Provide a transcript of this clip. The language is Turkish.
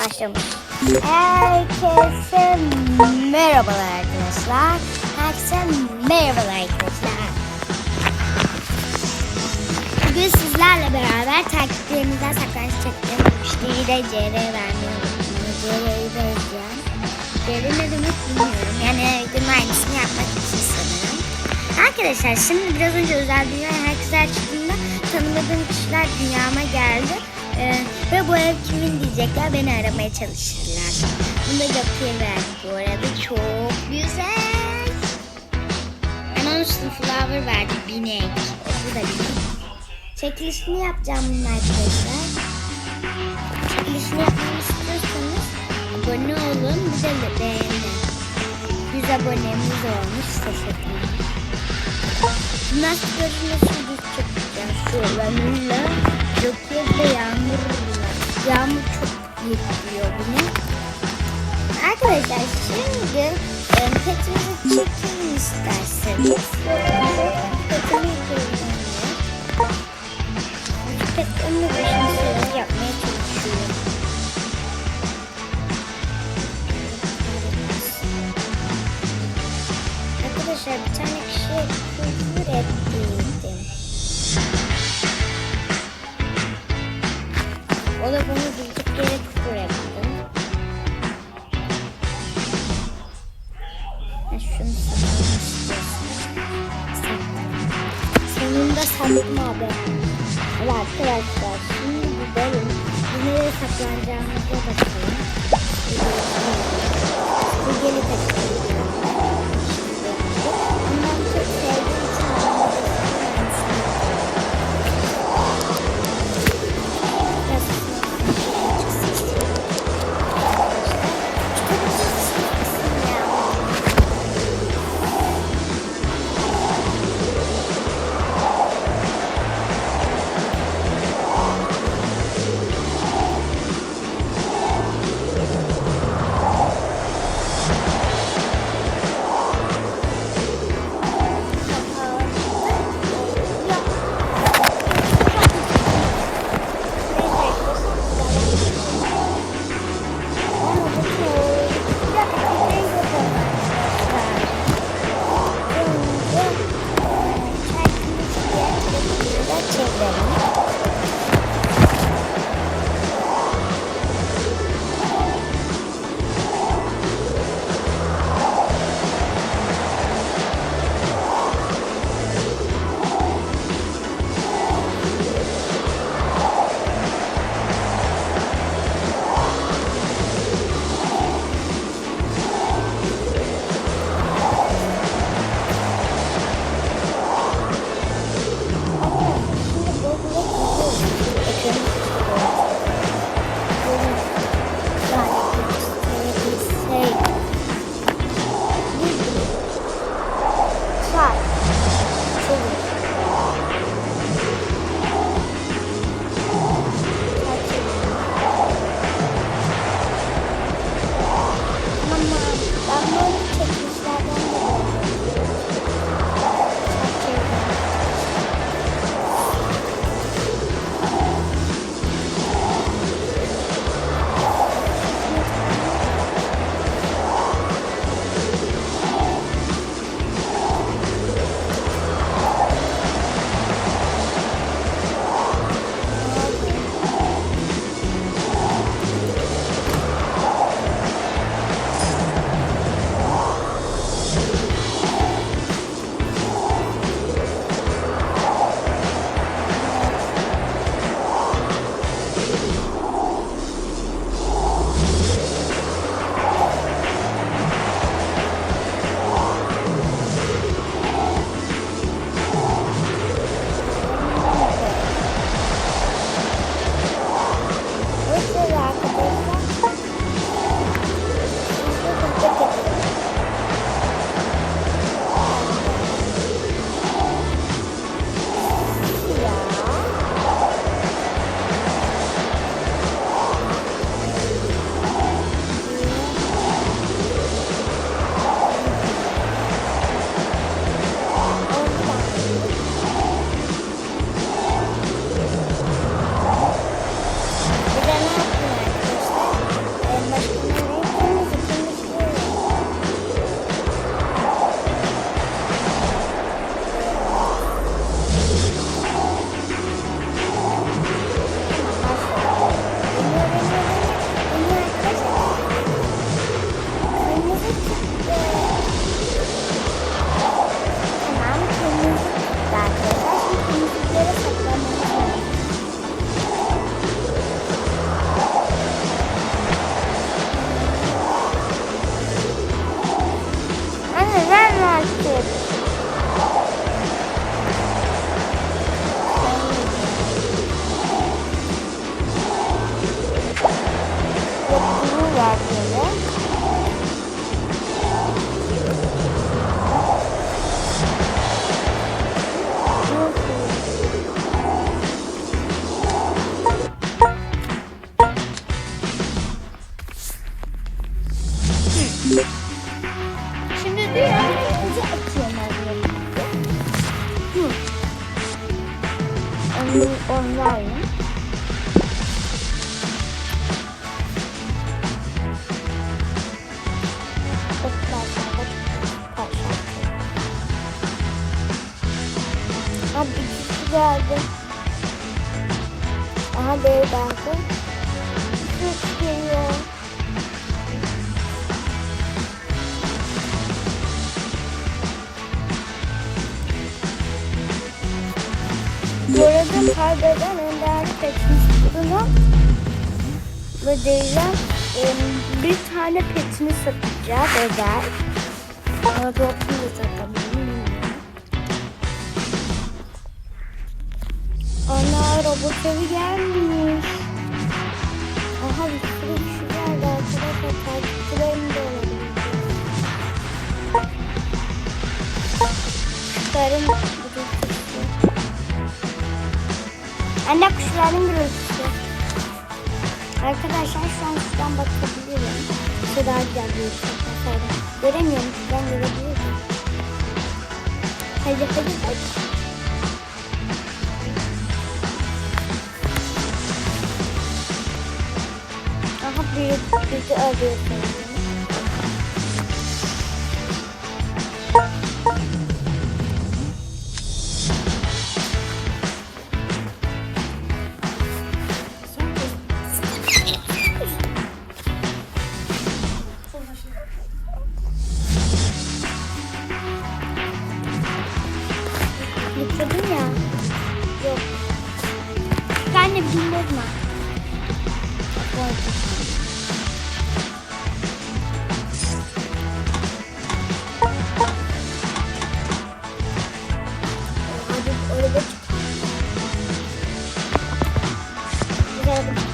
Başlamış. Herkese merhabalar arkadaşlar. Herkese merhabalar arkadaşlar. Bugün sizlerle beraber takiplerimizden saklanış çektim. Müşteriyi de CR vermeyi unuttum. CR'yi de özleyeceğim. CR ne demek bilmiyorum. Yani günün aynısını yapmak için sanırım. Arkadaşlar şimdi biraz önce özel dünyaya herkese çıktığında tanımadığım kişiler dünyama geldi. Ee, ve bu ev kimin diyecekler beni aramaya çalışırlar. Bunu da Joker'e verdik bu arada. Çok güzel. Anonuslu flower verdi. Binek. Bu da binek. Çekilişini yapacağım bunun arkadaşlar. Çekilişini yapmamı istiyorsanız abone olun. Bir de beğenin. 100 abonemiz olmuş. Teşekkürler. Nasıl görünüyorsun biz çekeceğiz. Şuralarla Joker ve Yağmur'la. Yağmur çok yetiliyor bunu. Arkadaşlar şimdi e, petimizi çekelim isterseniz. Petimi koyalım. Petimi başını varmış. Abi ikisi geldi. Aha B geldi. Bu arada kaybet diyeceğim bir tane petini satacağız özel. Ama da bilmiyorum. Ana robot evi gelmiş. Aha bir sürü kişi geldi arkadaşlar. Takipçilerim de olabilir. Gürültüsü. Anne kuşların gürültüsü. Arkadaşlar şu an şuradan bakabilirim. Şu daha güzel bir ışık. Göremiyorum. Ben görebilirim. Hadi hadi hadi. Aha büyük bizi arıyor Bir bozma. Hadi orada. Güzel